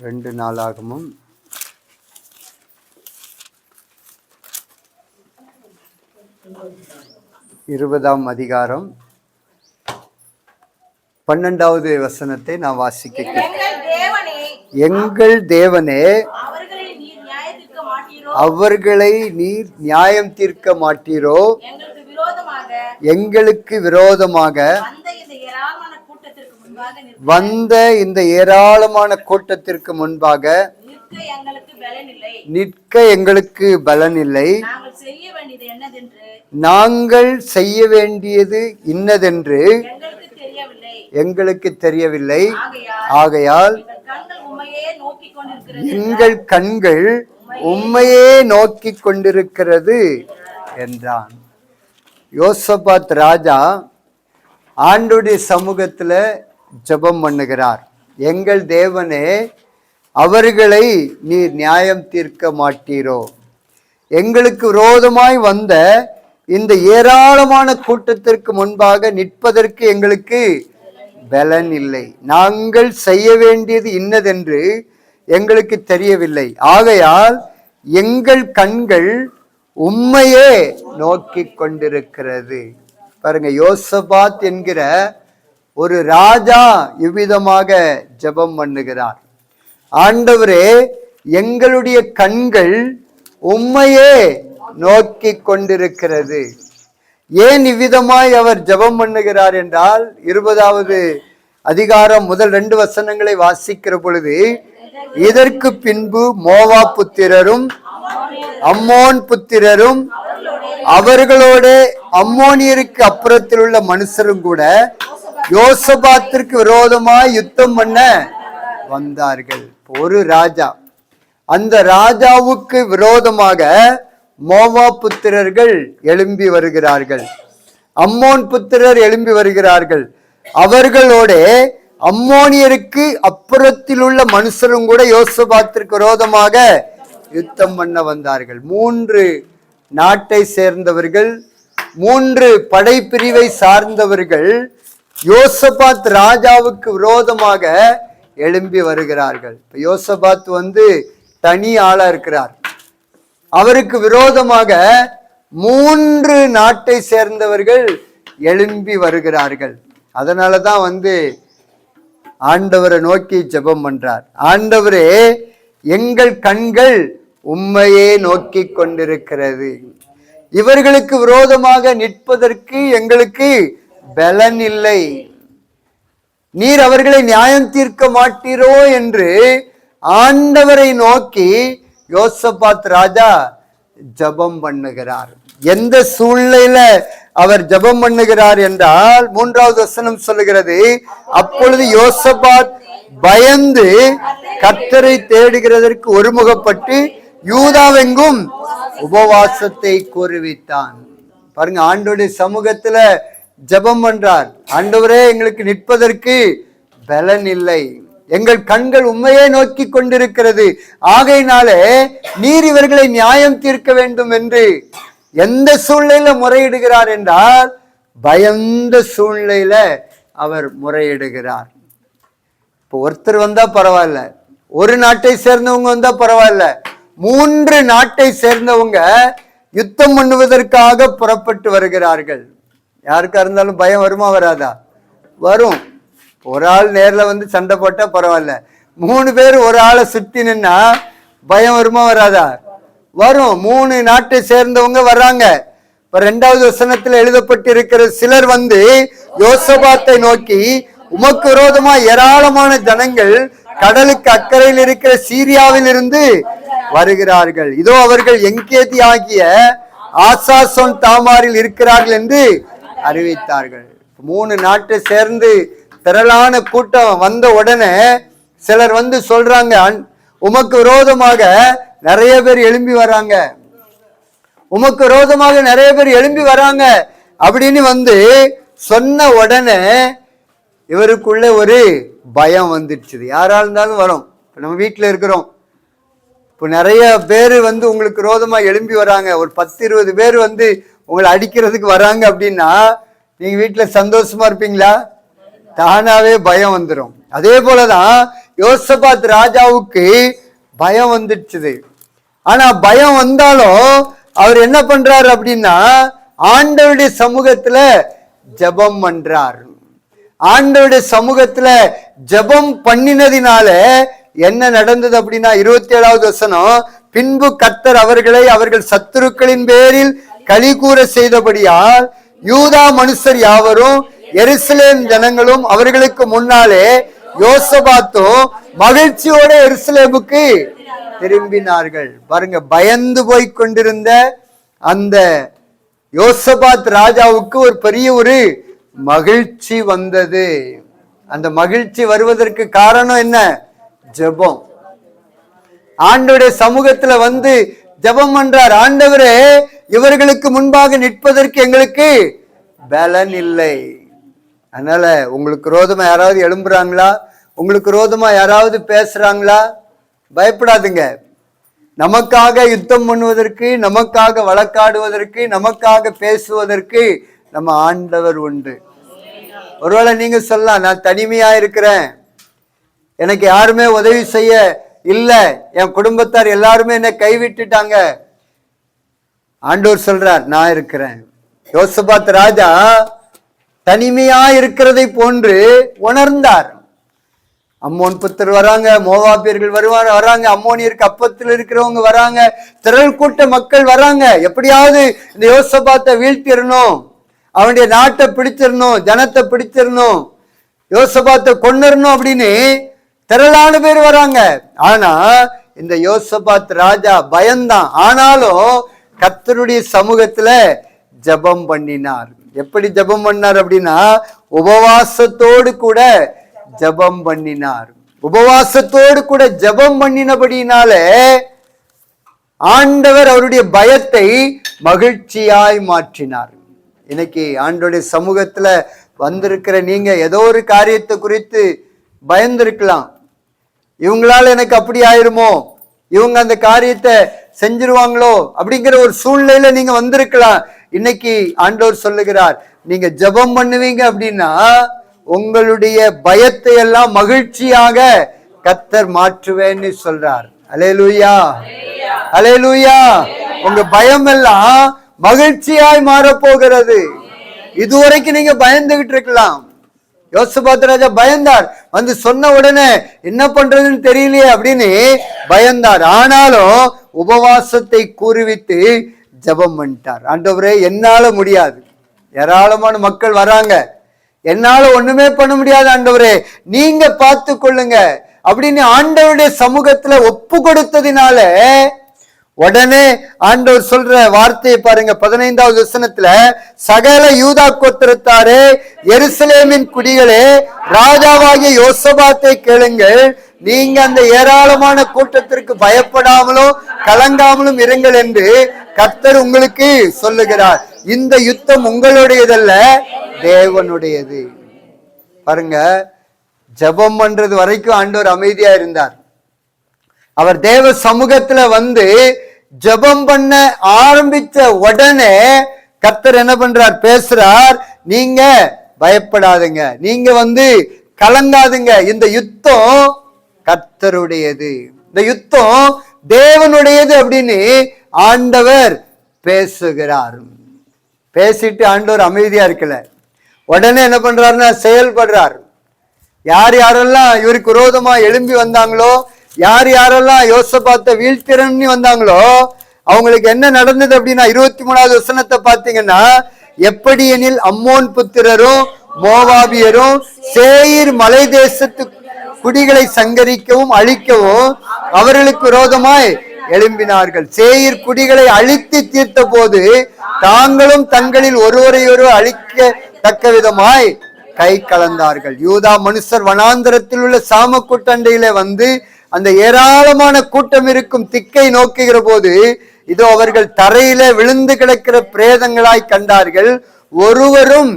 ரெண்டு நாளாகமும் இருபதாம் அதிகாரம் பன்னெண்டாவது வசனத்தை நான் வாசிக்க. எங்கள் தேவனே அவர்களை நீர் நியாயம் தீர்க்க மாட்டீரோ எங்களுக்கு விரோதமாக எங்களுக்கு விரோதமாக வந்த இந்த ஏராளமான கூட்டத்திற்கு முன்பாக நிற்க வந்த இந்த ஏராளமான கூட்டத்திற்கு முன்பாக நிற்க எங்களுக்கு பலன் இல்லை நாங்கள் செய்ய வேண்டியது இன்னதென்று எங்களுக்கு தெரியவில்லை. ஆகையால் எங்கள் கண்கள் உண்மையே நோக்கி கொண்டிருக்கிறது என்றான். யோசபாத் ராஜா ஆண்டுடைய சமூகத்துல ஜெபம் பண்ணுகிறார். எங்கள் தேவனே அவர்களை நீர் நியாயம் தீர்க்க மாட்டீரோ. எங்களுக்கு விரோதமாய் வந்த இந்த ஏராளமான கூட்டத்திற்கு முன்பாக நிற்பதற்கு எங்களுக்கு பலன் இல்லை. நாங்கள் செய்ய வேண்டியது இன்னதென்று எங்களுக்கு தெரியவில்லை. ஆகையால் எங்கள் கண்கள் உண்மையே நோக்கி கொண்டிருக்கிறது. பாருங்க யோசபாத் என்கிற ஒரு ராஜா இவ்விதமாக ஜெபம் பண்ணுகிறார். ஆண்டவரே எங்களுடைய கண்கள் உம்மையே நோக்கி கொண்டிருக்கிறது. ஏன் இவ்விதமாய் அவர் ஜெபம் பண்ணுகிறார் என்றால் இருபதாவது அதிகாரம் முதல் ரெண்டு வசனங்களை வாசிக்கிற பொழுது இதற்கு பின்பு மோவா புத்திரரும் அம்மோன் புத்திரரும் அவர்களோட அம்மோனியருக்கு அப்புறத்தில் உள்ள மனுஷரும் கூட யோசபாத்திற்கு விரோதமாய் யுத்தம் பண்ண வந்தார்கள். ஒரு ராஜா. அந்த ராஜாவுக்கு விரோதமாக மோவா புத்திரர்கள் எழும்பி வருகிறார்கள். அம்மோன் புத்திரர் எழும்பி வருகிறார்கள். அவர்களோட அம்மோனியருக்கு அப்புறத்தில் உள்ள மனுஷரும் கூட யோசபாத்திற்கு விரோதமாக யுத்தம் பண்ண வந்தார்கள். மூன்று நாட்டை சேர்ந்தவர்கள் மூன்று படைப்பிரிவை சார்ந்தவர்கள் யோசபாத் ராஜாவுக்கு விரோதமாக எழும்பி வருகிறார்கள். இப்போ யோசபாத் வந்து தனி ஆளா இருக்கிறார். அவருக்கு விரோதமாக மூன்று நாட்டை சேர்ந்தவர்கள் எழும்பி வருகிறார்கள். அதனால தான் வந்து ஆண்டவரை நோக்கி ஜெபம் பண்றார். ஆண்டவரே எங்கள் கண்கள் உண்மையே நோக்கி கொண்டிருக்கிறது. இவர்களுக்கு விரோதமாக நிற்பதற்கு எங்களுக்கு பலன் இல்லை. நீர் அவர்களை நியாயம் தீர்க்க மாட்டீரோ என்று ஆண்டவரை நோக்கி யோசபாத் ராஜா ஜெபம் பண்ணுகிறார். எந்த சூழ்நிலையில அவர் ஜெபம் பண்ணுகிறார் என்றால் மூன்றாவது வசனம் சொல்லுகிறது அப்பொழுது யோசபாத் பயந்து கத்தரை தேடுகிறதற்கு ஒருமுகப்பட்டு யூதாவெங்கும் உபவாசத்தை கூறுவித்தான் பாருங்க ஆண்டோடைய சமூகத்துல ஜெபம் பண்றார் ஆண்டவரே எங்களுக்கு நிற்பதற்கு பலன் இல்லை. எங்கள் கண்கள் உண்மையே நோக்கி கொண்டிருக்கிறது. ஆகையினாலே நீர் இவர்களை நியாயம் தீர்க்க வேண்டும் என்று எந்த சூழ்நிலையில முறையிடுகிறார் என்றால் பயந்த சூழ்நிலையில அவர் முறையிடுகிறார். இப்போ ஒருத்தர் வந்தா பரவாயில்ல. ஒரு நாட்டை சேர்ந்தவங்க வந்தா பரவாயில்ல. மூன்று நாட்டை சேர்ந்தவங்க யுத்தம் பண்ணுவதற்காக புறப்பட்டு வருகிறார்கள். யாருக்காக இருந்தாலும் பயம் வருமா வராதா? வரும். ஒரு ஆள் நேரில் வந்து சண்டை போட்டால் பரவாயில்ல. மூணு பேர் ஒரு ஆளை சுற்றி நின்னா பயம் வருமா வராதா? வரும். மூணு நாட்டை சேர்ந்தவங்க வர்றாங்க. இப்ப ரெண்டாவது வசனத்துல எழுதப்பட்டிருக்கிற சிலர் வந்து யோசபாத்தை நோக்கி உமக்கு விரோதமா ஏராளமான ஜனங்கள் கடலுக்கு அக்கறையில் இருக்கிற சீரியாவில் இருந்து வருகிறார்கள். இதோ அவர்கள் எங்கேதி ஆகிய ஆசாசோன் தாமாரில் இருக்கிறார்கள் என்று அறிவித்தார்கள். மூணு நாட்டை சேர்ந்து திரளான கூட்டம் வந்த உடனே சிலர் வந்து சொல்றாங்க உமக்கு விரோதமாக நிறைய பேர் எழும்பி வராங்க. உமக்கு விரோதமாக நிறைய பேர் எழும்பி வராங்க. அப்படின்னு வந்து சொன்ன உடனே இவருக்குள்ள ஒரு பயம் வந்துடுச்சு யாரா இருந்தாலும் வரும். இப்போ நம்ம வீட்டில் இருக்கிறோம். இப்போ நிறைய பேர் வந்து உங்களுக்கு ரோதமாக எழும்பி வராங்க. ஒரு பத்து இருபது பேர் வந்து உங்களை அடிக்கிறதுக்கு வராங்க அப்படின்னா நீங்க வீட்டில் சந்தோஷமா இருப்பீங்களா? தானாவே பயம் வந்துடும் அதே போலதான் யோசபாத் ராஜாவுக்கு பயம் வந்துடுச்சுது. ஆனா பயம் வந்தாலும் அவர் என்ன பண்றாரு அப்படின்னா ஆண்டவருடைய சமூகத்துல ஜெபம் பண்றார். ஆண்டவருடைய சமூகத்துல ஜெபம் பண்ணினதினால என்ன நடந்தது அப்படின்னா இருபத்தி ஏழாவது வசனம் பின்பு கர்த்தர் அவர்களை அவர்கள் சத்துருக்களின் பேரில் களி கூற செய்தபடியால் யூதா மனுஷர் யாவரும் எருசலேம் ஜனங்களும் அவர்களுக்கு முன்னாலே யோசபாத்தும் மகிழ்ச்சியோட எருசலேமுக்கு திரும்பினார்கள். பாருங்க பயந்து போய் கொண்டிருந்த அந்த யோசபாத் ராஜாவுக்கு ஒரு பெரிய ஒரு மகிழ்ச்சி வந்தது. அந்த மகிழ்ச்சி வருவதற்கு காரணம் என்ன? ஜெபம். ஆண்டவருடைய சமூகத்துல வந்து ஜெபம் பண்றார். ஆண்டவரே இவர்களுக்கு முன்பாக நிற்பதற்கு எங்களுக்கு பலன் இல்லை. அதனால உங்களுக்கு ரோதமா யாராவது எழும்புறாங்களா? உங்களுக்கு ரோதமா யாராவது பேசுறாங்களா? பயப்படாதுங்க. நமக்காக யுத்தம் பண்ணுவதற்கு நமக்காக வழக்காடுவதற்கு நமக்காக பேசுவதற்கு நம்ம ஆண்டவர் உண்டு. ஒருவேளை நீங்க சொல்லலாம் நான் தனிமையா இருக்கிறேன். எனக்கு யாருமே உதவி செய்ய இல்லை. என் குடும்பத்தார் எல்லாருமே என்னை கைவிட்டுட்டாங்க. ஆண்டோர் சொல்றார் நான் இருக்கிறேன். யோசபாத் ராஜா தனிமையா இருக்கிறதை போன்று உணர்ந்தார். அம்மோன் புத்தர் வராங்க மோவாபியர்கள் வருவாங்க வராங்க அம்மோனியருக்கு அப்பத்தில் இருக்கிறவங்க வராங்க திரள் கூட்ட மக்கள் வராங்க. எப்படியாவது இந்த யோசபாத்தை வீழ்த்திடணும் அவனுடைய நாட்டை பிடிச்சிடணும் ஜனத்தை பிடிச்சிடணும் யோசபாத்தை கொண்டுடணும் அப்படின்னு திரளான பேர் வராங்க. ஆனா இந்த யோசபாத் ராஜா பயந்தான். ஆனாலும் கத்தருடைய சமூகத்துல ஜெபம் பண்ணினார். எப்படி ஜெபம் பண்ணார் அப்படின்னா உபவாசத்தோடு கூட ஜெபம் பண்ணினார். உபவாசத்தோடு கூட ஜெபம் பண்ணினபடினாலே ஆண்டவர் அவருடைய பயத்தை மகிழ்ச்சியாய் மாற்றினார். இன்னைக்கு ஆண்டோடைய சமூகத்துல வந்திருக்கிற நீங்க ஏதோ ஒரு காரியத்தை குறித்து பயந்திருக்கலாம். இவங்களால எனக்கு அப்படி ஆயிருமோ? இவங்க அந்த காரியத்தை செஞ்சிருவாங்களோ அப்படிங்கிற ஒரு சூழ்நிலையில நீங்க வந்திருக்கலாம். இன்னைக்கு ஆண்டோர் சொல்லுகிறார் நீங்க ஜெபம் பண்ணுவீங்க அப்படின்னா உங்களுடைய பயத்தை எல்லாம் மகிழ்ச்சியாக கத்தர் மாற்றுவேன்னு சொல்றார். அலேலூயா அலேலூயா உங்க பயம் எல்லாம் மகிழ்ச்சியாய் மாறப்போகிறது. இதுவரைக்கும் நீங்க பயந்துகிட்டு இருக்கலாம். யோசபாத் ராஜா பயந்தார். வந்து சொன்ன உடனே என்ன பண்றதுன்னு தெரியலையே அப்படின்னு பயந்தார். ஆனாலும் உபவாசத்தை கூறுவித்து ஜெபம் பண்ணிட்டார். ஆண்டவரே என்னால முடியாது. ஏராளமான மக்கள் வராங்க. என்னால ஒண்ணுமே பண்ண முடியாது ஆண்டவரே. நீங்க பார்த்து கொள்ளுங்க. அப்படின்னு ஆண்டவருடைய சமூகத்துல ஒப்பு கொடுத்ததினால உடனே ஆண்டவர் சொல்ற வார்த்தையை பாருங்க பதினைந்தாவது வசனத்துல சகல யூதா கோத்திரத்தாரே எருசலேமின் குடிகளே ராஜாவாகிய யோசபாத்தை கேளுங்கள். நீங்க அந்த ஏராளமான கூட்டத்திற்கு பயப்படாமலும் கலங்காமலும் இருங்கள் என்று கர்த்தர் உங்களுக்கு சொல்லுகிறார். இந்த யுத்தம் உங்களுடையதல்ல தேவனுடையது. பாருங்க ஜெபம் பண்றது வரைக்கும் ஆண்டவர் அமைதியா இருந்தார். அவர் தேவ சமூகத்துல வந்து ஜெபம் பண்ண ஆரம்பிச்ச உடனே கர்த்தர் என்ன பண்றார்? பேசுறார். நீங்க பயப்படாதுங்க. நீங்க வந்து கலங்காதுங்க. இந்த யுத்தம் கர்த்தருடையது இந்த யுத்தம் தேவனுடையது அப்படின்னு ஆண்டவர் பேசுகிறார். பேசிட்டு ஆண்டவர் அமைதியா இருக்கல. உடனே என்ன பண்றாருன்னா செயல்படுறார். யார் யாரெல்லாம் இவருக்கு விரோதமா எழும்பி வந்தாங்களோ யார் யாரெல்லாம் யோசபாத்தை வீழ்த்திறன்னு வந்தாங்களோ அவங்களுக்கு என்ன நடந்தது அப்படின்னா இருபத்தி மூணாவது வசனத்தை பார்த்தீங்கன்னா எப்படி எனில் அம்மோன் புத்திரரும் மோவாபியரும் சேயிர் மலை தேசத்து குடிகளை சங்கரிக்கவும் அழிக்கவும் அவர்களுக்கு விரோதமாய் எழும்பினார்கள். சேயிர் குடிகளை அழித்து தீர்த்த போது தாங்களும் தங்களில் ஒருவரையொருவர் அழிக்க தக்க விதமாய் கை கலந்தார்கள். யூதா மனுஷர் வனாந்தரத்தில் உள்ள சாம கூட்டண்டையில வந்து அந்த ஏராளமான கூட்டம் இருக்கும் திக்கை நோக்குகிற போது இதோ அவர்கள் தரையில விழுந்து கிடக்கிற பிரேதங்களாய் கண்டார்கள். ஒருவரும்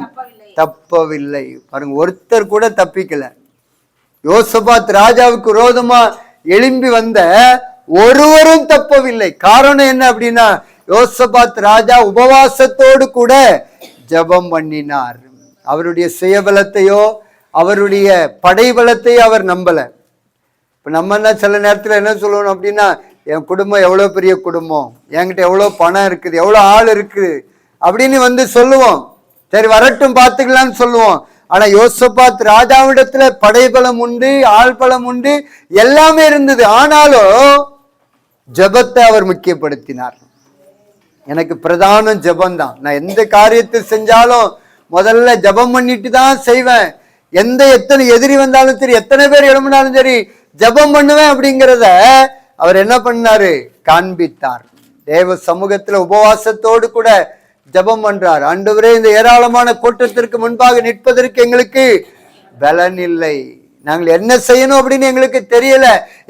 தப்பவில்லை. பாருங்க ஒருத்தர் கூட தப்பிக்கல. யோசபாத் ராஜாவுக்கு விரோதமா எழும்பி வந்த ஒருவரும் தப்பவில்லை. காரணம் என்ன அப்படின்னா யோசபாத் ராஜா உபவாசத்தோடு கூட ஜெபம் பண்ணினார். அவருடைய சுயபலத்தையோ அவருடைய படைபலத்தையோ அவர் நம்பலை. இப்போ நம்ம என்ன சில நேரத்தில் என்ன சொல்லணும் அப்படின்னா என் குடும்பம் எவ்வளோ பெரிய குடும்பம்? என்கிட்ட எவ்வளோ பணம் இருக்குது? எவ்வளோ ஆள் இருக்குது? அப்படின்னு வந்து சொல்லுவோம். சரி வரட்டும் பார்த்துக்கலாம்னு சொல்லுவோம். ஆனால் யோசபாத் ராஜாவிடத்தில் படைபலம் உண்டு ஆள் பலம் உண்டு எல்லாமே இருந்தது. ஆனாலும் ஜெபத்தை அவர் முக்கியப்படுத்தினார். எனக்கு பிரதானம் ஜபம்தான். நான் எந்த காரியத்தை செஞ்சாலும் முதல்ல ஜெபம் பண்ணிட்டு தான் செய்வேன். எந்த எத்தனை எதிரி வந்தாலும் சரி எத்தனை பேர் எழும்பினாலும் சரி ஜெபம் பண்ணுவேன் அப்படிங்கிறத அவர் என்ன பண்ணாரு? காண்பித்தார். தேவ சமூகத்துல உபவாசத்தோடு கூட ஜெபம் பண்றார். ஆண்டவரே இந்த ஏராளமான கூட்டத்திற்கு முன்பாக நிற்பதற்கு எங்களுக்கு பலன் இல்லை. நாங்கள் என்ன செய்யணும் அப்படின்னு எங்களுக்கு தெரியல.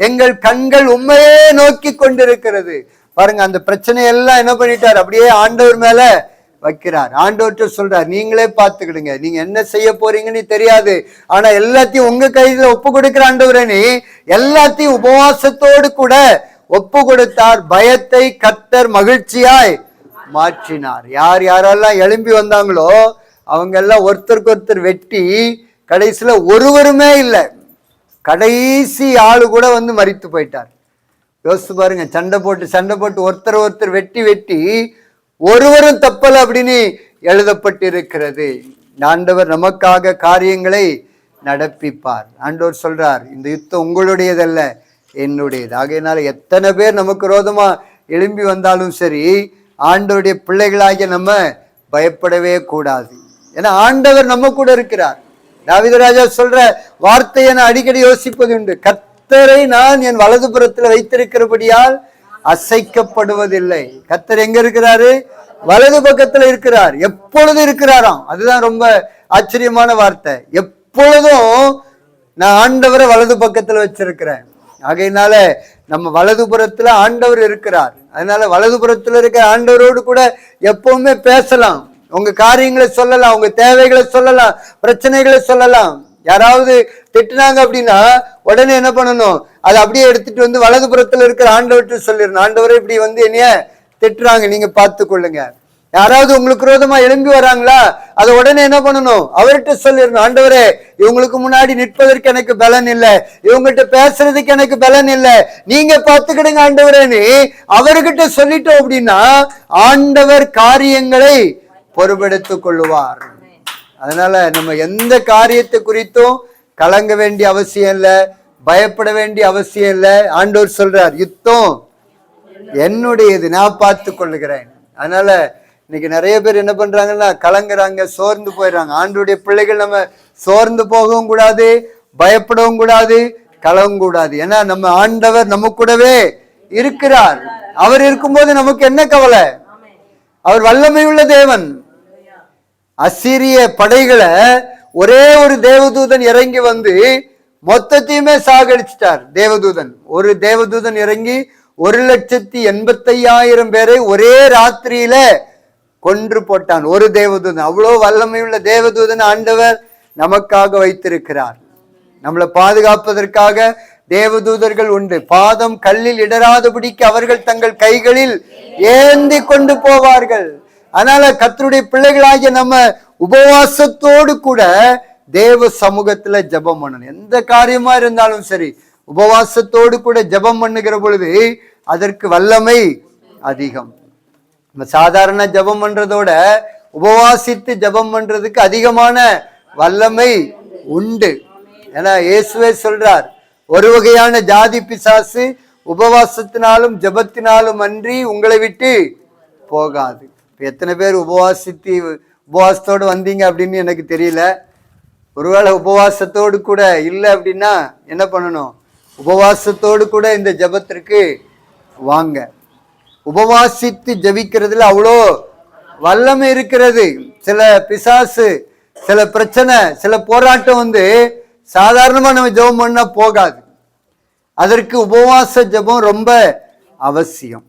எங்கள் கண்கள் உண்மையே நோக்கி கொண்டிருக்கிறது. பாருங்க அந்த பிரச்சனையெல்லாம் என்ன பண்ணிட்டார்? அப்படியே ஆண்டவர் மேல வைக்கிறார். ஆண்டோற்ற சொல்றார் நீங்களே பார்த்துக்கிடுங்க. நீங்க என்ன செய்ய போறீங்கன்னு தெரியாது. ஆனா எல்லாத்தையும் உங்க கையில ஒப்பு கொடுக்கிற ஆண்டவரே நீ எல்லாத்தையும் உபவாசத்தோடு கூட ஒப்பு கொடுத்தார். பயத்தை கத்தர் மகிழ்ச்சியாய் மாற்றினார். யார் யாரெல்லாம் எழும்பி வந்தாங்களோ அவங்க எல்லாம் ஒருத்தருக்கு ஒருத்தர் வெட்டி கடைசியில் ஒருவருமே இல்லை. கடைசி ஆளு கூட வந்து மறித்து போயிட்டார். யோசித்து பாருங்க சண்டை போட்டு சண்டை போட்டு ஒருத்தர் ஒருத்தர் வெட்டி வெட்டி ஒருவரும் தப்பல் அப்படின்னு எழுதப்பட்டிருக்கிறது. ஆண்டவர் நமக்காக காரியங்களை நடப்பிப்பார். ஆண்டவர் சொல்றார் இந்த யுத்தம் உங்களுடையதல்ல என்னுடையது. ஆகையினால எத்தனை பேர் நமக்கு ரோதமா எழும்பி வந்தாலும் சரி ஆண்டவருடைய பிள்ளைகளாகிய நம்ம பயப்படவே கூடாது. ஏன்னா ஆண்டவர் நம்ம கூட இருக்கிறார். தாவிதராஜா சொல்ற வார்த்தையை நான் அடிக்கடி யோசிப்பது உண்டு. கத்தரை நான் என் வலதுபுறத்தில் வைத்திருக்கிறபடியால் அசைக்கப்படுவதில்லை. கத்தர் எங்க இருக்கிறாரு? வலது பக்கத்துல இருக்கிறார். எப்பொழுது இருக்கிறாராம்? அதுதான் ரொம்ப ஆச்சரியமான வார்த்தை. எப்பொழுதும் நான் ஆண்டவரை வலது பக்கத்துல வச்சிருக்கிறேன். ஆகையினால நம்ம வலதுபுறத்துல ஆண்டவர் இருக்கிறார். அதனால வலதுபுறத்துல இருக்கிற ஆண்டவரோடு கூட எப்பவுமே பேசலாம். உங்க காரியங்களை சொல்லலாம். உங்க தேவைகளை சொல்லலாம். பிரச்சனைகளை சொல்லலாம். யாராவது திட்டினாங்க அப்படின்னா உடனே என்ன பண்ணணும்? அதை அப்படியே எடுத்துட்டு வந்து வலது புறத்தில் இருக்கிற ஆண்டவர்கிட்ட சொல்லிடணும். ஆண்டவரை இப்படி வந்து என்னைய திட்டுறாங்க. நீங்க பார்த்து கொள்ளுங்க. யாராவது உங்களுக்கு விரோதமா எழும்பி வராங்களா? அதை உடனே என்ன பண்ணணும்? அவர்கிட்ட சொல்லிடணும். ஆண்டவரே இவங்களுக்கு முன்னாடி நிற்பதற்கு எனக்கு பலன் இல்லை. இவங்ககிட்ட பேசுறதுக்கு எனக்கு பலன் இல்லை. நீங்க பார்த்துக்கிடுங்க ஆண்டவரேன்னு அவர்கிட்ட சொல்லிட்டோம் அப்படின்னா ஆண்டவர் காரியங்களை பொறுப்பெடுத்துக் கொள்ளுவார். அதனால நம்ம எந்த காரியத்தை குறித்தும் கலங்க வேண்டிய அவசியம் இல்லை பயப்பட வேண்டிய அவசியம் இல்லை. ஆண்டவர் சொல்றார் யுத்தம் என்னுடையது நான் பார்த்து கொள்ளுகிறேன். அதனால இன்னைக்கு நிறைய பேர் என்ன பண்றாங்கன்னா கலங்குறாங்க சோர்ந்து போயிடுறாங்க. ஆண்டுடைய பிள்ளைகள் நம்ம சோர்ந்து போகவும் கூடாது பயப்படவும் கூடாது கலவும் கூடாது. ஏன்னா நம்ம ஆண்டவர் நம்ம கூடவே இருக்கிறார். அவர் இருக்கும்போது நமக்கு என்ன கவலை? அவர் வல்லமையுள்ள தேவன். அசிரிய படைகளை ஒரே ஒரு தேவதூதன் இறங்கி வந்து மொத்தத்தையுமே சாகடிச்சிட்டார். தேவதூதன். ஒரு தேவதூதன் இறங்கி ஒரு லட்சத்தி எண்பத்தையாயிரம் பேரை ஒரே ராத்திரியில கொன்று போட்டான். ஒரு தேவதூதன். அவ்வளோ வல்லமையுள்ள தேவதூதன் ஆண்டவர் நமக்காக வைத்திருக்கிறார். நம்மளை பாதுகாப்பதற்காக தேவதூதர்கள் உண்டு. பாதம் கல்லில் இடராதபடிக்கு அவர்கள் தங்கள் கைகளில் ஏந்தி கொண்டு போவார்கள். அதனால கத்தருடைய பிள்ளைகளாகிய நம்ம உபவாசத்தோடு கூட தேவ சமூகத்துல ஜெபம் பண்ணணும். எந்த காரியமா இருந்தாலும் சரி உபவாசத்தோடு கூட ஜெபம் பண்ணுகிற பொழுது அதற்கு வல்லமை அதிகம். நம்ம சாதாரண ஜெபம் பண்றதோட உபவாசித்து ஜெபம் பண்றதுக்கு அதிகமான வல்லமை உண்டு. ஏன்னா இயேசுவே சொல்றார் ஒரு வகையான ஜாதி பிசாசு உபவாசத்தினாலும் ஜெபத்தினாலும் அன்றி உங்களை விட்டு போகாது. எத்தனை பேர் உபவாசித்து உபவாசத்தோடு வந்தீங்க அப்படின்னு எனக்கு தெரியல. ஒருவேளை உபவாசத்தோடு கூட இல்லை அப்படின்னா என்ன பண்ணணும்? உபவாசத்தோடு கூட இந்த ஜெபத்திற்கு வாங்க. உபவாசித்து ஜபிக்கிறதுல அவ்வளோ வல்லமை இருக்கிறது. சில பிசாசு சில பிரச்சனை சில போராட்டம் வந்து சாதாரணமாக நம்ம ஜெபம் பண்ணால் போகாது. அதற்கு உபவாச ஜெபம் ரொம்ப அவசியம்.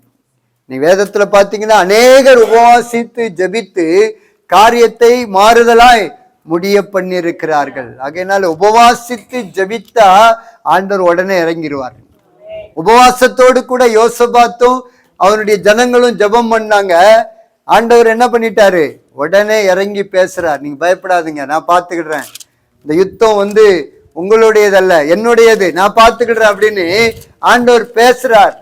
நீ வேதத்துல பாத்தீங்கன்னா அநேகர் உபவாசித்து ஜெபித்து காரியத்தை மாறுதலாய் முடிய பண்ணியிருக்கிறார்கள். ஆகையினால உபவாசித்து ஜபித்தா ஆண்டவர் உடனே இறங்கிடுவார் உபவாசத்தோடு கூட யோசபாத்தும் அவனுடைய ஜனங்களும் ஜெபம் பண்ணாங்க. ஆண்டவர் என்ன பண்ணிட்டாரு? உடனே இறங்கி பேசுறார். நீங்க பயப்படாதீங்க நான் பார்த்துக்கிடுறேன் இந்த யுத்தம் வந்து உங்களுடையதல்ல என்னுடையது நான் பார்த்துக்கிடுறேன் அப்படின்னு ஆண்டவர் பேசுறார்.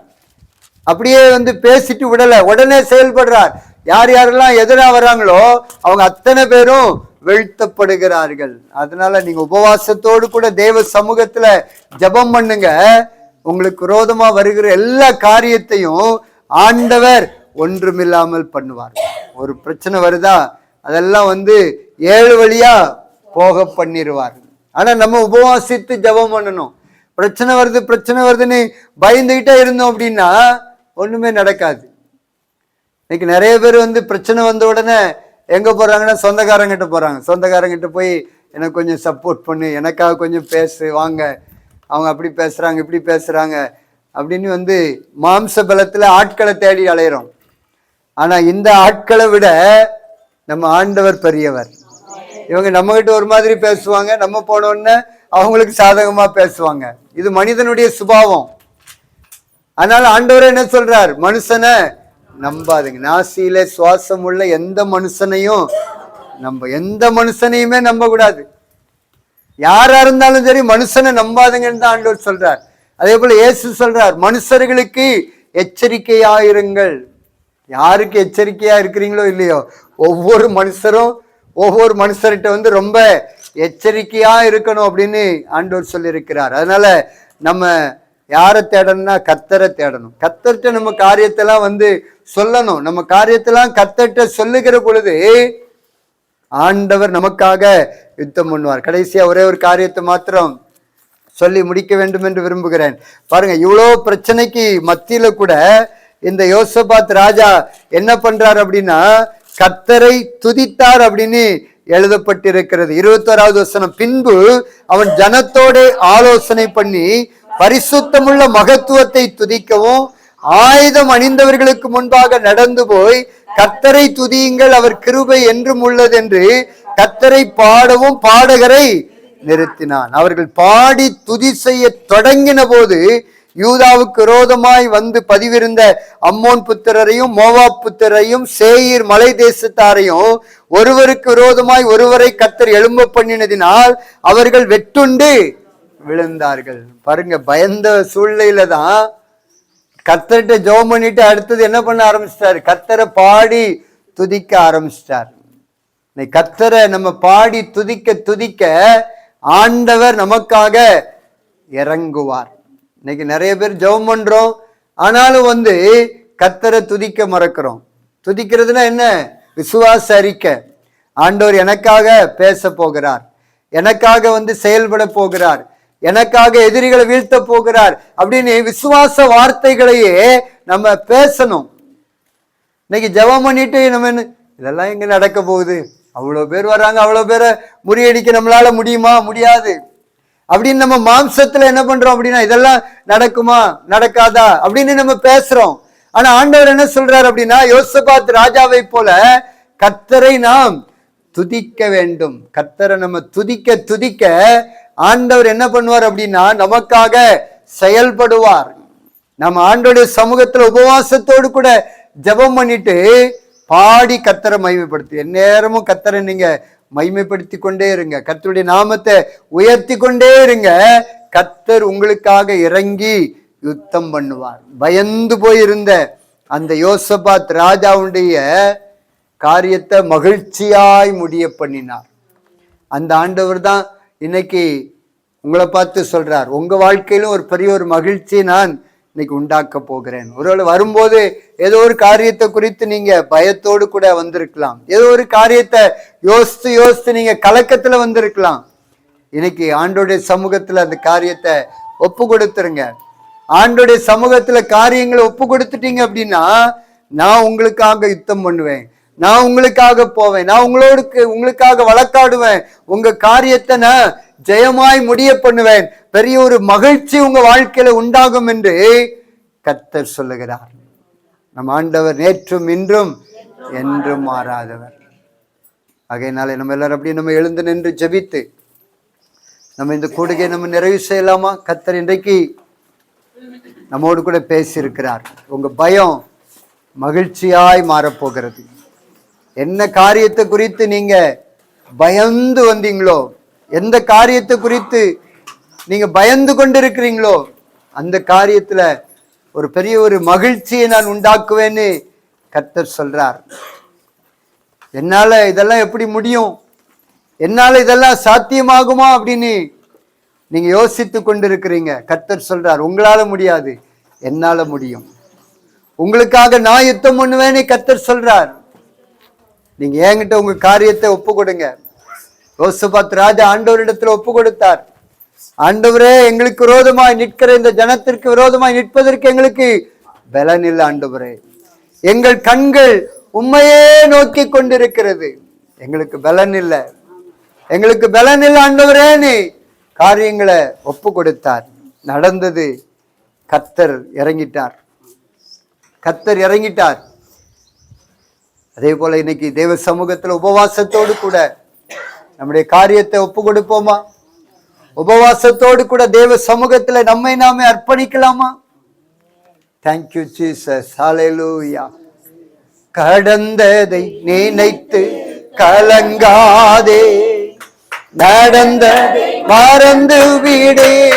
அப்படியே வந்து பேசிட்டு விடல. உடனே செயல்படுறார். யார் யாரெல்லாம் எதிராக வராங்களோ அவங்க அத்தனை பேரும் வெழ்த்தப்படுகிறார்கள். அதனால நீங்க உபவாசத்தோடு கூட தேவ சமூகத்துல ஜெபம் பண்ணுங்க. உங்களுக்கு விரோதமா வருகிற எல்லா காரியத்தையும் ஆண்டவர் ஒன்றுமில்லாமல் பண்ணுவார். ஒரு பிரச்சனை வருதா அதெல்லாம் வந்து ஏழு வழியா போக பண்ணிடுவார் ஆனா நம்ம உபவாசித்து ஜெபம் பண்ணணும். பிரச்சனை வருது பிரச்சனை வருதுன்னு பயந்துகிட்டே இருந்தோம் அப்படின்னா ஒன்றுமே நடக்காது. இன்னைக்கு நிறைய பேர் வந்து பிரச்சனை வந்த உடனே எங்கே போகிறாங்கன்னா சொந்தக்காரங்கிட்ட போகிறாங்க சொந்தக்காரங்கிட்ட போய் எனக்கு கொஞ்சம் சப்போர்ட் பண்ணு எனக்காக கொஞ்சம் பேசு வாங்க. அவங்க அப்படி பேசுகிறாங்க இப்படி பேசுகிறாங்க அப்படின்னு வந்து மாம்ச பலத்தில் ஆட்களை தேடி அலையிறோம். ஆனால் இந்த ஆட்களை விட நம்ம ஆண்டவர் பெரியவர். இவங்க நம்மகிட்ட ஒரு மாதிரி பேசுவாங்க நம்ம போனோடனே அவங்களுக்கு சாதகமாக பேசுவாங்க. இது மனிதனுடைய சுபாவம். அதனால ஆண்டவர் என்ன சொல்றார்? மனுஷனை நம்பாதுங்க. நாசியில சுவாசம் உள்ள எந்த மனுஷனையும் நம்ப எந்த மனுஷனையுமே நம்ப கூடாது யாரா இருந்தாலும் சரி மனுஷனை நம்பாதுங்கன்னு தான் ஆண்டவர் சொல்றார். அதே போல இயேசு சொல்றார் மனுஷர்களுக்கு எச்சரிக்கையாயிருங்கள். யாருக்கு எச்சரிக்கையா இருக்கிறீங்களோ இல்லையோ ஒவ்வொரு மனுஷரும் ஒவ்வொரு மனுஷர்கிட்ட வந்து ரொம்ப எச்சரிக்கையா இருக்கணும் அப்படின்னு ஆண்டோர் சொல்லியிருக்கிறார். அதனால நம்ம யாரை தேடணும்னா கத்தரை தேடணும். கத்தர்கிட்ட நம்ம காரியத்தெல்லாம் வந்து சொல்லணும். நம்ம காரியத்தெல்லாம் கத்தர்கிட்ட சொல்லுகிற பொழுது ஆண்டவர் நமக்காக யுத்தம் பண்ணுவார். கடைசியா ஒரே ஒரு காரியத்தை மாத்திரம் சொல்லி முடிக்க வேண்டும் என்று விரும்புகிறேன். பாருங்க இவ்வளோ பிரச்சனைக்கு மத்தியில கூட இந்த யோசபாத் ராஜா என்ன பண்றார் அப்படின்னா கத்தரை துதித்தார் அப்படின்னு எழுதப்பட்டிருக்கிறது. இருபத்தோராவது வசனம். பின்பு அவன் ஜனத்தோட ஆலோசனை பண்ணி பரிசுத்தமுள்ள மகத்துவத்தை துதிக்கவும் ஆயுதம் அணிந்தவர்களுக்கு முன்பாக நடந்து போய் கத்தரை துதியுங்கள் அவர் கிருபை என்றும் உள்ளதென்று கத்தரை பாடவும் பாடகரை நிறுத்தினான். அவர்கள் பாடி துதி செய்ய தொடங்கின போது யூதாவுக்கு விரோதமாய் வந்து பதிவிருந்த அம்மோன் புத்திரரையும் மோவா புத்திரரையும் சேயிர் மலை தேசத்தாரையும் ஒருவருக்கு விரோதமாய் ஒருவரை கத்தர் எழும்ப பண்ணினதினால் அவர்கள் வெட்டுண்டு விழுந்தார்கள். பாருங்க பயந்த சூழ்நிலையில தான் கத்தர்கிட்ட ஜெபம் பண்ணிட்டு அடுத்தது என்ன பண்ண ஆரம்பிச்சிட்டாரு? கத்தரை பாடி துதிக்க ஆரம்பிச்சிட்டார். இன்னைக்கு கத்தரை நம்ம பாடி துதிக்க துதிக்க ஆண்டவர் நமக்காக இறங்குவார். இன்னைக்கு நிறைய பேர் ஜெபம் பண்றோம். ஆனாலும் வந்து கத்தரை துதிக்க மறக்கிறோம். துதிக்கிறதுனா என்ன? விசுவாச அறிக்கை. ஆண்டவர் எனக்காக பேச போகிறார். எனக்காக வந்து செயல்பட போகிறார். எனக்காக எதிரிகளை வீழ்த்த போகிறார் அப்படின்னு விசுவாச வார்த்தைகளையே நம்ம பேசணும். இன்னைக்கு ஜெபம் பண்ணிட்டு நம்ம என்ன இதெல்லாம் எங்க நடக்க போகுது? அவ்வளோ பேர் வர்றாங்க அவ்வளோ பேரை முறியடிக்க நம்மளால முடியுமா? முடியாது. அப்படின்னு நம்ம மாம்சத்துல என்ன பண்றோம் அப்படின்னா இதெல்லாம் நடக்குமா? நடக்காதா? அப்படின்னு நம்ம பேசுறோம். ஆனா ஆண்டவர் என்ன சொல்றாரு அப்படின்னா யோசபாத் ராஜாவை போல கத்தரை நாம் துதிக்க வேண்டும். கத்தரை நம்ம துதிக்க துதிக்க ஆண்டவர் என்ன பண்ணுவார் அப்படின்னா நமக்காக செயல்படுவார். நம்ம ஆண்டோடைய சமூகத்துல உபவாசத்தோடு கூட ஜெபம் பண்ணிட்டு பாடி கத்தரை மகிமைப்படுத்து. எந்நேரமும் கத்தரை நீங்க மகிமைப்படுத்தி கொண்டே இருங்க. கத்தருடைய நாமத்தை உயர்த்தி கொண்டே இருங்க. கத்தர் உங்களுக்காக இறங்கி யுத்தம் பண்ணுவார். பயந்து போயிருந்த அந்த யோசபாத் ராஜாவுடைய காரியத்தை மகிழ்ச்சியாய் முடிய பண்ணினார். அந்த ஆண்டவர் தான் இன்னைக்கு உங்களை பார்த்து சொல்கிறார் உங்கள் வாழ்க்கையிலும் ஒரு பெரிய ஒரு மகிழ்ச்சியை நான் இன்னைக்கு உண்டாக்க போகிறேன். ஒருவேளை வரும்போது ஏதோ ஒரு காரியத்தை குறித்து நீங்கள் பயத்தோடு கூட வந்திருக்கலாம். ஏதோ ஒரு காரியத்தை யோசித்து யோசித்து நீங்கள் கலக்கத்தில் வந்திருக்கலாம். இன்னைக்கு ஆண்டோடைய சமூகத்தில் அந்த காரியத்தை ஒப்பு கொடுத்துருங்க. ஆண்டோடைய சமூகத்தில் காரியங்களை ஒப்பு கொடுத்துட்டீங்க அப்படின்னா நான் உங்களுக்காக யுத்தம் பண்ணுவேன். நான் உங்களுக்காக போவேன். நான் உங்களோடு உங்களுக்காக வழக்காடுவேன். உங்க காரியத்தை நான் ஜெயமாய் முடிய பண்ணுவேன். பெரிய ஒரு மகிழ்ச்சி உங்க வாழ்க்கையில உண்டாகும் என்று கத்தர் சொல்லுகிறார். நம் ஆண்டவர் நேற்றும் இன்றும் என்றும் மாறாதவர். ஆகையினால நம்ம எல்லாரும் அப்படியே நம்ம எழுந்து நின்று ஜெபித்து நம்ம இந்த கூடுகையை நம்ம நிறைவு செய்யலாமா? கத்தர் இன்றைக்கு நம்மோடு கூட பேசியிருக்கிறார். உங்க பயம் மகிழ்ச்சியாய் மாறப்போகிறது. என்ன காரியத்தை குறித்து நீங்க பயந்து வந்தீங்களோ எந்த காரியத்தை குறித்து நீங்க பயந்து கொண்டு இருக்கிறீங்களோ அந்த காரியத்துல ஒரு பெரிய ஒரு மகிழ்ச்சியை நான் உண்டாக்குவேன்னு கர்த்தர் சொல்றார். என்னால இதெல்லாம் எப்படி முடியும்? என்னால இதெல்லாம் சாத்தியமாகுமா அப்படின்னு நீங்க யோசித்து கொண்டிருக்கிறீங்க. கர்த்தர் சொல்றார் உங்களால முடியாது என்னால முடியும். உங்களுக்காக நான் யுத்தம் பண்ணுவேன்னு கர்த்தர் சொல்றார். நீங்க என்கிட்ட உங்க காரியத்தை ஒப்பு கொடுங்க யோசபாத் ராஜா ஆண்டவரிடத்துல ஒப்பு கொடுத்தார் ஆண்டவரே எங்களுக்கு விரோதமாய் நிற்கிற இந்த ஜனத்திற்கு விரோதமாய் நிற்பதற்கு எங்களுக்கு பலன் இல்லை ஆண்டவரே. எங்கள் கண்கள் உண்மையே நோக்கி கொண்டிருக்கிறது. எங்களுக்கு பலன் இல்லை. எங்களுக்கு பலன் இல்லை ஆண்டவரேன்னு காரியங்களை ஒப்பு கொடுத்தார் நடந்தது கத்தர் இறங்கிட்டார். கத்தர் இறங்கிட்டார். அதே போல இன்னைக்கு தேவ சமூகத்துல உபவாசத்தோடு கூட நம்முடைய காரியத்தை ஒப்பு கொடுப்போமா உபவாசத்தோடு கூட தேவ சமூகத்துல நம்மை நாமே அர்ப்பணிக்கலாமா? தேங்க்யூ ஜீசஸ் ஹalleluya கடந்ததை நினைத்து கலங்காதே. நடந்த மறந்து விடே.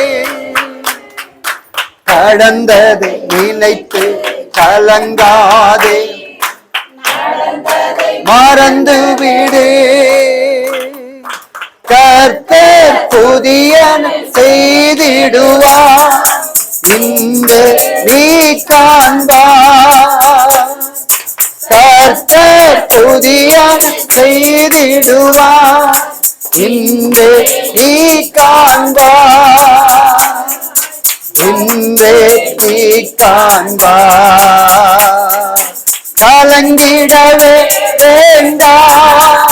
கடந்ததை நினைத்து கலங்காதே. மறந்து விடு. கர்த்தர் புதிய செய்திடுவா இன்று நீ காண்பா கர்த்தர் புதிய செய்திடுவா இன்று நீ காண்பா இன்று நீ காண்பா கலங்கிடவே வேண்டாம்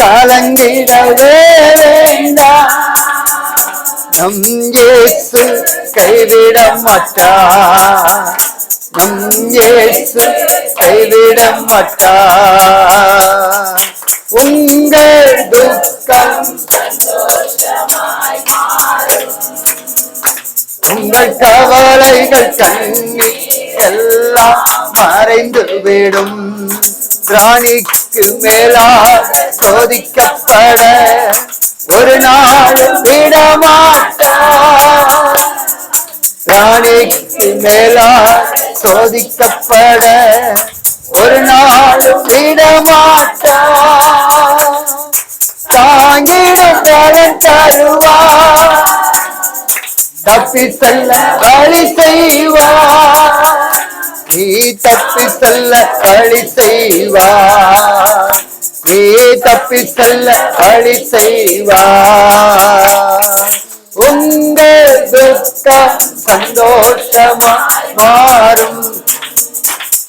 கலங்கிடவே வேண்டாம் நம் இயேசு கைவிட மாட்டார் நம் இயேசு கைவிட மாட்டார் உங்கள் துக்கம் உங்கள் கவலைகள் கண்ணி எல்லாம் மறைந்து விடும் பிராணிக்கு மேலா சோதிக்கப்பட ஒரு நாள் விடமாட்டார் பிராணிக்கு மேலா சோதிக்கப்பட ஒரு நாள் விடமாட்டார் தாங்கிட பலன் தருவா. தப்பி செல்ல வழி செய்வா. நீ தப்பி செல்ல வழி செய்வா. நீ தப்பி செல்ல வழி செய்வா. உங்கள் துக்கம் சந்தோஷமா மாறும்.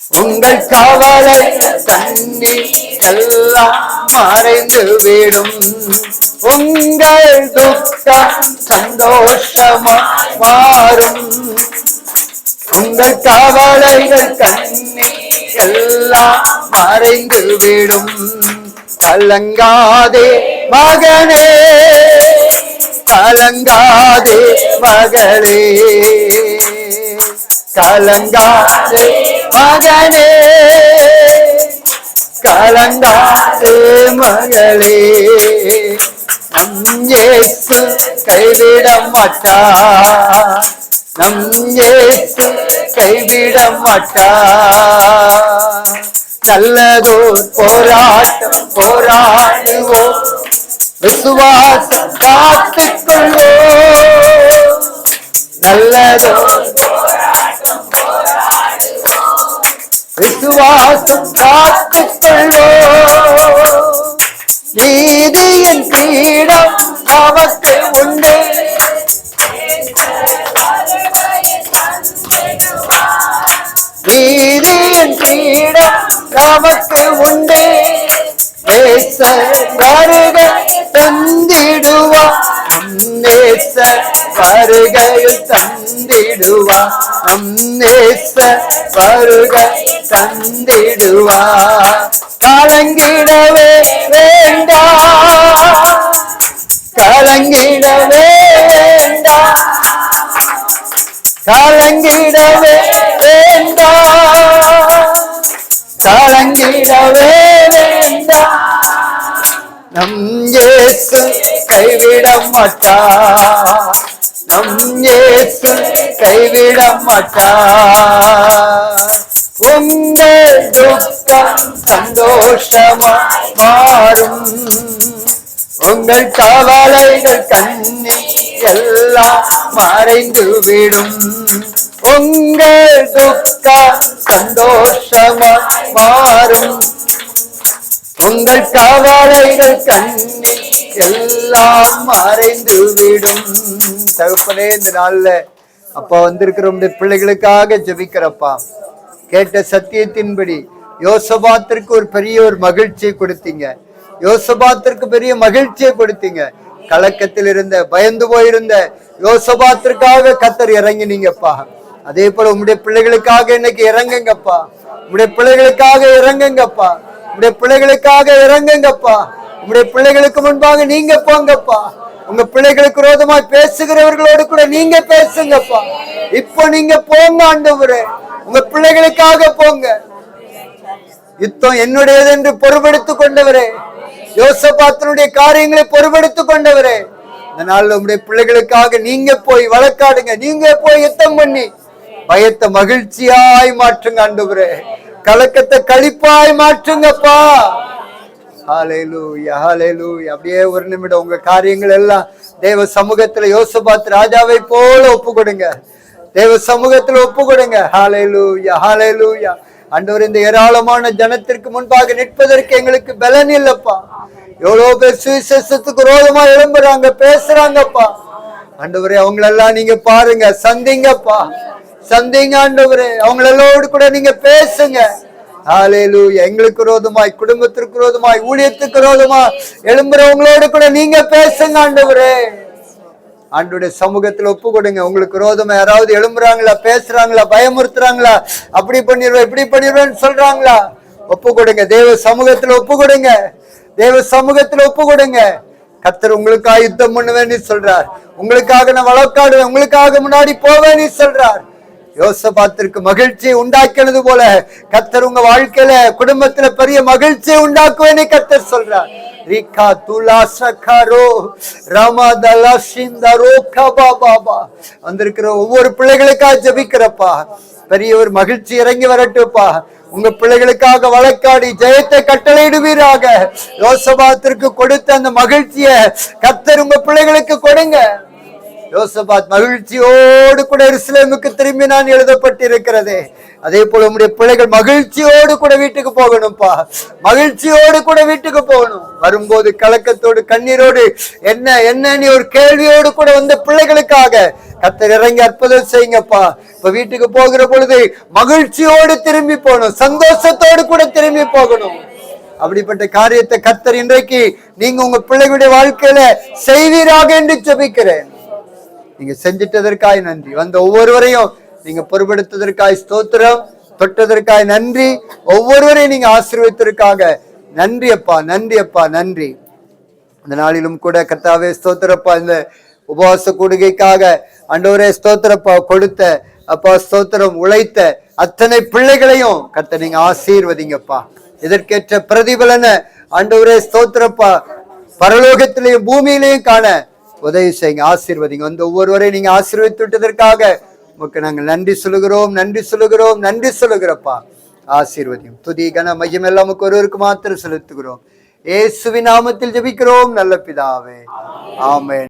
உங்கள் கவலை தண்ணி எல்லாம் மறைந்து விடும். உங்கள் துக்கம் சந்தோஷமா மாறும். உங்கள் கவலைகள் கண்ணி எல்லாம் மறைந்து விடும். கலங்காதே மகனே கலங்காதே மகளே. கலங்காதே மகனே கலங்காதே மகளே. நம் இயேசு கைவிட மாட்டா நம் ஏசு கைவிட மாட்டா நல்லதோர் போராட்டம் போராடுவோம். விசுவாசம் காத்துக்கொள்வோம். நல்லதோர் விசுவாசம் காத்துக்கொள்ளோ நீதியின் பீடம் நமக்கு உண்டு. நீதியின் பீடம் நமக்கு உண்டே. நேசர் வருகை தந்திடுவா நம் நேசர் வருகையில் தந்திடுவா நம் நேசர் வருகை தந்திடுவா கலங்கிடவே வேண்டா கலங்கிடவே வேண்டா கலங்கிடவே வேண்டாம். கலங்கிடவே வேண்டாம். நம் இயேசு கைவிட மாட்டா நம் இயேசு கைவிட மாட்டா உங்கள் துக்கம் சந்தோஷமா மாறும். உங்கள் கவலைகள் கண்ணீர் எல்லாம் மறைந்து விடும். உங்கள் துக்கம் சந்தோஷமா மாறும். உங்கள் கவலைகள் கண்ணி எல்லாம் மறைந்து விடும். தகப்பனே இந்த நாள்ல அப்பா வந்திருக்கிற உடைய பிள்ளைகளுக்காக ஜெபிக்கிறப்பா. கேட்ட சத்தியத்தின்படி யோசபாத்திற்கு ஒரு பெரிய ஒரு மகிழ்ச்சியை கொடுத்தீங்க. யோசபாத்திற்கு பெரிய மகிழ்ச்சியை கொடுத்தீங்க. கலக்கத்தில் இருந்த பயந்து போயிருந்த யோசபாத்திற்காக கத்தர் இறங்கினீங்கப்பா. அதே போல உங்களுடைய பிள்ளைகளுக்காக இன்னைக்கு இறங்குங்கப்பா. உங்களுடைய பிள்ளைகளுக்காக இறங்குங்கப்பா. உங்களுடைய பிள்ளைகளுக்காக இறங்குங்கப்பா. உங்களுடைய பிள்ளைகளுக்கு முன்பாக நீங்க போங்கப்பா. உங்க பிள்ளைகளுக்கு விரோதமாய் பேசுகிறவர்களோடு கூட நீங்க பேசுங்கப்பா. இப்போ நீங்க போங்க ஆண்டவரே. உங்க பிள்ளைகளுக்காக போங்க. யுத்தம் என்னுடையது என்று பொறுப்படுத்திக் கொண்டவரே. யோசபாத்தனுடைய காரியங்களை பொறுப்பெடுத்துக் கொண்டவரே. அதனால உங்களுடைய பிள்ளைகளுக்காக நீங்க போய் வழக்காடுங்க. நீங்க போய் யுத்தம் பண்ணி பயத்தை மகிழ்ச்சியாய் மாற்றுங்க ஆண்டவரே. கலக்கத்தை கழிப்பாய் மாற்றுங்கப்பா. அப்படியே ஒரு நிமிடம் உங்க காரியங்கள் எல்லாம் தேவ சமூகத்துல யோசபாத் ராஜாவை போல ஒப்பு கொடுங்க. தேவ சமூகத்துல ஒப்பு கொடுங்க. ஹாலேலூயா ஹாலேலூயா ஆண்டவர் இந்த ஏராளமான ஜனத்திற்கு முன்பாக நிற்பதற்கு எங்களுக்கு பலன் இல்லப்பா. எவ்வளவு பேர் சுவிசேஷத்துக்கு விரோதமா எழும்புறாங்க பேசுறாங்கப்பா. ஆண்டவரே அவங்களெல்லாம் நீங்க பாருங்க சந்திங்கப்பா. சந்திங்க ஆண்டவரே அவங்களெல்லோடு கூட நீங்க பேசுங்க. ஹalleluya. எங்களுக்கு விரோதமாய் குடும்பத்திற்கு விரோதமாய் ஊழியத்துக்கு விரோதமாய் எழும்புறவங்களோடு கூட நீங்க பேசுங்க ஆண்டவரே. ஆண்டுடைய சமூகத்துல ஒப்பு கொடுங்க உங்களுக்கு விரோதமா யாராவது எழும்புறாங்களா பேசுறாங்களா பயமுறுத்துறாங்களா? அப்படி பண்ணிடுவேன் இப்படி பண்ணிடுவேன்னு சொல்றாங்களா? ஒப்பு கொடுங்க தேவ சமூகத்துல ஒப்பு கொடுங்க தேவ சமூகத்துல ஒப்பு கொடுங்க கத்தர் உங்களுக்காக யுத்தம் பண்ணுவேன்னு சொல்றார். உங்களுக்காக நான் வழக்காடுவேன். உங்களுக்காக முன்னாடி போவேன்னு சொல்றார். யோசபாத்திற்கு மகிழ்ச்சியை உண்டாக்கினது போல கத்தர் உங்க வாழ்க்கையில குடும்பத்துல பெரிய மகிழ்ச்சியை உண்டாக்குவேன்னு கத்தர் சொல்றார். ரீகா துலா சகாரோ ராமதலா சிந்தரோ கபா பாபா வந்திருக்கிற ஒவ்வொரு பிள்ளைகளுக்காக ஜெபிக்கிறப்பா. பெரிய ஒரு மகிழ்ச்சி இறங்கி வரட்டுப்பா உங்க பிள்ளைகளுக்காக வழக்காடி ஜெயத்தை கட்டளையிடுவீராக. யோசபாத்திற்கு கொடுத்த அந்த மகிழ்ச்சியை கத்தர் உங்க பிள்ளைகளுக்கு கொடுங்க. யோசபாத் மகிழ்ச்சியோடு கூட எருசலேமுக்கு திரும்பி நான் எழுதப்பட்டிருக்கிறது. அதே போல உங்களுடைய பிள்ளைகள் மகிழ்ச்சியோடு கூட வீட்டுக்கு போகணும்ப்பா. மகிழ்ச்சியோடு கூட வீட்டுக்கு போகணும். வரும்போது கலக்கத்தோடு கண்ணீரோடு என்ன என்ன நீ ஒரு கேள்வியோடு கூட வந்த பிள்ளைகளுக்காக கத்தர் இறங்கி அற்புதம் செய்யுங்கப்பா. இப்ப வீட்டுக்கு போகிற பொழுது மகிழ்ச்சியோடு திரும்பி போகணும். சந்தோஷத்தோடு கூட திரும்பி போகணும். அப்படிப்பட்ட காரியத்தை கத்தர் இன்றைக்கு நீங்க உங்க பிள்ளைகளுடைய வாழ்க்கையில செய்வீராக என்று ஜபிக்கிறேன். நீங்க செஞ்சிட்டதற்காய் நன்றி. வந்த ஒவ்வொருவரையும் நீங்க பொறுப்படுத்ததற்காய் ஸ்தோத்திரம் தொட்டதற்காய் நன்றி. ஒவ்வொருவரையும் நீங்க ஆசீர்வித்ததற்காக நன்றி அப்பா நன்றி அப்பா நன்றி. இந்த நாளிலும் கூட கர்த்தாவே ஸ்தோத்திரப்பா இந்த உபவாச கூடுகைக்காக அண்டவரே ஸ்தோத்திரப்பா கொடுத்த அப்பா ஸ்தோத்திரம் உழைத்த அத்தனை பிள்ளைகளையும் கர்த்த நீங்க ஆசீர்வதிங்கப்பா. இதற்கேற்ற பிரதிபலனை அண்டவரே ஸ்தோத்திரப்பா பரலோகத்திலையும் பூமியிலையும் காண உதவி செய்யுங்க ஆசீர்வதிங்க. வந்து ஒவ்வொருவரையும் நீங்க ஆசீர்வதித்து விட்டதற்காக உமக்கு நாங்கள் நன்றி சொல்லுகிறோம் நன்றி சொல்லுகிறோம் நன்றி சொல்லுகிறப்பா. ஆசீர்வதியும். துதி கன மையம் எல்லாம் ஒருவருக்கு மாத்திரம் செலுத்துகிறோம். ஏசுவி நாமத்தில் ஜெபிக்கிறோம் நல்ல பிதாவே. ஆமேன்.